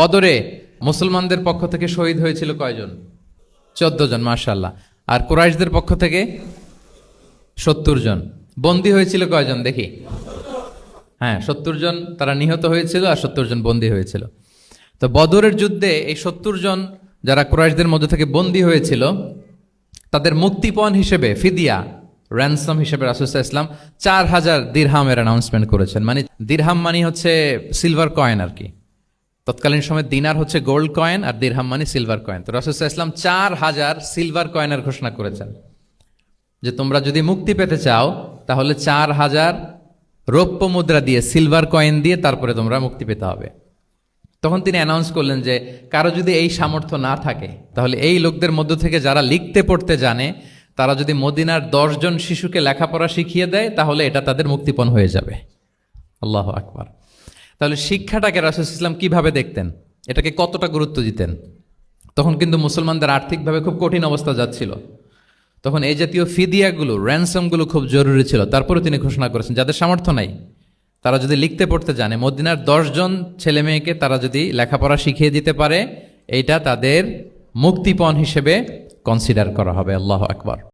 বদরে মুসলমানদের পক্ষ থেকে শহীদ হয়েছিল কয়জন? চোদ্দ জন মার্শাল্লাহ আর কুরাইশদের পক্ষ থেকে সত্তর জন। বন্দী হয়েছিল কয়জন দেখি? হ্যাঁ সত্তর জন তারা নিহত হয়েছিল আর সত্তর জন বন্দী হয়েছিল। তো বদরের যুদ্ধে এই সত্তর জন যারা কুরাইশদের মধ্যে থেকে বন্দী হয়েছিল, তাদের মুক্তিপণ হিসেবে ফিদিয়া র্যানসম হিসেবে রাসুসাহ ইসলাম চার হাজার দিরহামের অ্যানাউন্সমেন্ট করেছেন। মানে দিরহাম মানে হচ্ছে সিলভার কয়েন আর কি। তৎকালীন সময় দিনার হচ্ছে গোল্ড কয়েন আর দিরহাম মানে সিলভার কয়েন। তো রাসুসাহ ইসলাম চার হাজার সিলভার কয়েনের ঘোষণা করেছেন। যে তোমরা যদি মুক্তি পেতে চাও, তাহলে চার হাজার রৌপ্য মুদ্রা দিয়ে, সিলভার কয়েন দিয়ে তারপরে তোমরা মুক্তি পেতে হবে। তখন তিনি অ্যানাউন্স করলেন যে, কারও যদি এই সামর্থ্য না থাকে, তাহলে এই লোকদের মধ্য থেকে যারা লিখতে পড়তে জানে, তারা যদি মদিনার দশজন শিশুকে লেখাপড়া শিখিয়ে দেয়, তাহলে এটা তাদের মুক্তিপণ হয়ে যাবে। আল্লাহ আকবার। তাহলে শিক্ষাটাকে রাসুল ইসলাম কীভাবে দেখতেন? এটাকে কতটা গুরুত্ব দিতেন? তখন কিন্তু মুসলমানদের আর্থিকভাবে খুব কঠিন অবস্থা যাচ্ছিল। তখন এই জাতীয় ফিদিয়াগুলো র্যানসমগুলো খুব জরুরি ছিল। তারপরে তিনি ঘোষণা করেছেন, যাদের সামর্থ্য নাই, তারা যদি লিখতে পড়তে জানে, মদিনার দশজন ছেলে মেয়েকে তারা যদি লেখাপড়া শিখিয়ে দিতে পারে, এইটা তাদের মুক্তিপণ হিসেবে কনসিডার করা হবে। আল্লাহ আকবার।